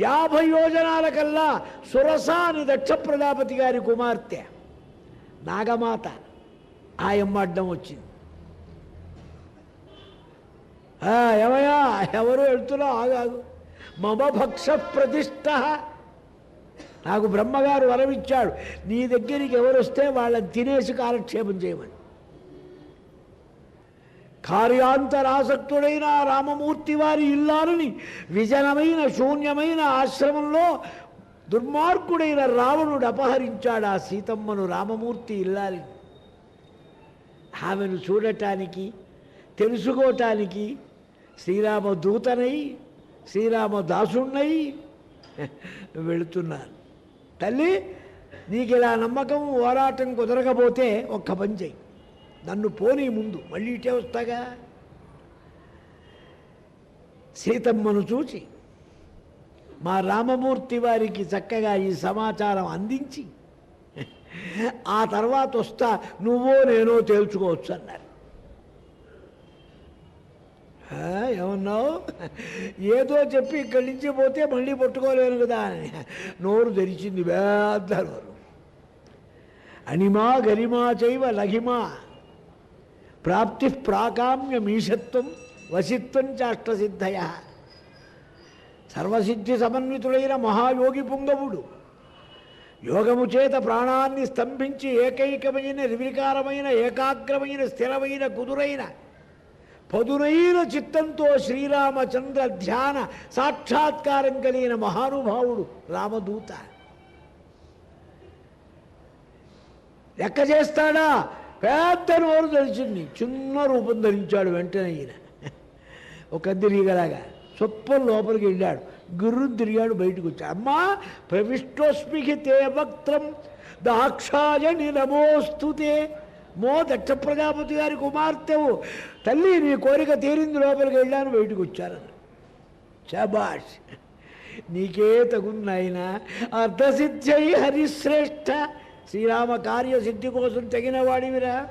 యాభై యోజనాల కల్లా సురసాని దక్ష ప్రజాపతి గారి కుమార్తె నాగమాత ఆయమ్మ అడ్డం వచ్చింది. ఆ, ఏమయ్యా ఎవరు వెళ్తున్నావు ఆగాగు మమ భక్ష ప్రతిష్ట నాకు బ్రహ్మగారు వరమిచ్చాడు. నీ దగ్గరికి ఎవరు వస్తే వాళ్ళని తినేసి కాలక్షేపం చేయమని. కార్యాంతరాసక్తుడైన రామమూర్తి వారి ఇల్లాలని విజనమైన శూన్యమైన ఆశ్రమంలో దుర్మార్గుడైన రావణుడు అపహరించాడు ఆ సీతమ్మను రామమూర్తి ఇల్లాలి. ఆమెను చూడటానికి తెలుసుకోవటానికి శ్రీరామ దూతనై శ్రీరామ దాసుణ్ణై వెళుతున్నాను తల్లి నీకు ఇలా నమ్మకం పోరాటం కుదరకపోతే ఒక్క పని చెయ్యి. నన్ను పోనీ ముందు మళ్ళీ ఇటే వస్తాగా? సీతమ్మను చూచి మా రామమూర్తి వారికి చక్కగా ఈ సమాచారం అందించి ఆ తర్వాత వస్తా నువ్వో నేనో తేల్చుకోవచ్చు అన్నారు. ఏమన్నావు? ఏదో చెప్పి ఇక్కడి నుంచి పోతే మళ్ళీ పట్టుకోలేను కదా అని. నోరు తెరిచింది పెద్ద నోరు అనిమా గరిమా చైవ లఘిమా ప్రాప్తి ప్రాకామ్యమీషత్వం వసిత్వం చాష్టసిద్ధయ సర్వసిద్ధి సమన్వితుడైన మహాయోగి పుంగవుడు యోగము చేత ప్రాణాన్ని స్తంభించి ఏకైకమైన నిర్వికారమైన ఏకాగ్రమైన స్థిరమైన కుదురైన పదునైన చిత్తంతో శ్రీరామచంద్ర ధ్యాన సాక్షాత్కారం కలిగిన మహానుభావుడు రామదూత. లెక్క చేస్తాడా పెద్ద నోరు తెలిసింది చిన్న రూపం ధరించాడు వెంటనే ఈయన. ఒక తిరిగలాగా సొప్పం లోపలికి వెళ్ళాడు. గుర్రుని తిరిగాడు బయటకు వచ్చాడు అమ్మా ప్రవిష్టోస్మికి తే వక్త్రం దాక్షాయణి నమోస్తుతే. మో దక్ష ప్రజాపతి గారి కుమార్తెవు. తల్లి నీ కోరిక తీరింది లోపలికి వెళ్ళాను బయటకు వచ్చానని శబాష్ నీకే తగున్నాయన అర్ధసిద్ధి హరిశ్రేష్ఠ. శ్రీరామ కార్యసిద్ధి కోసం తగిన వాడివిరా.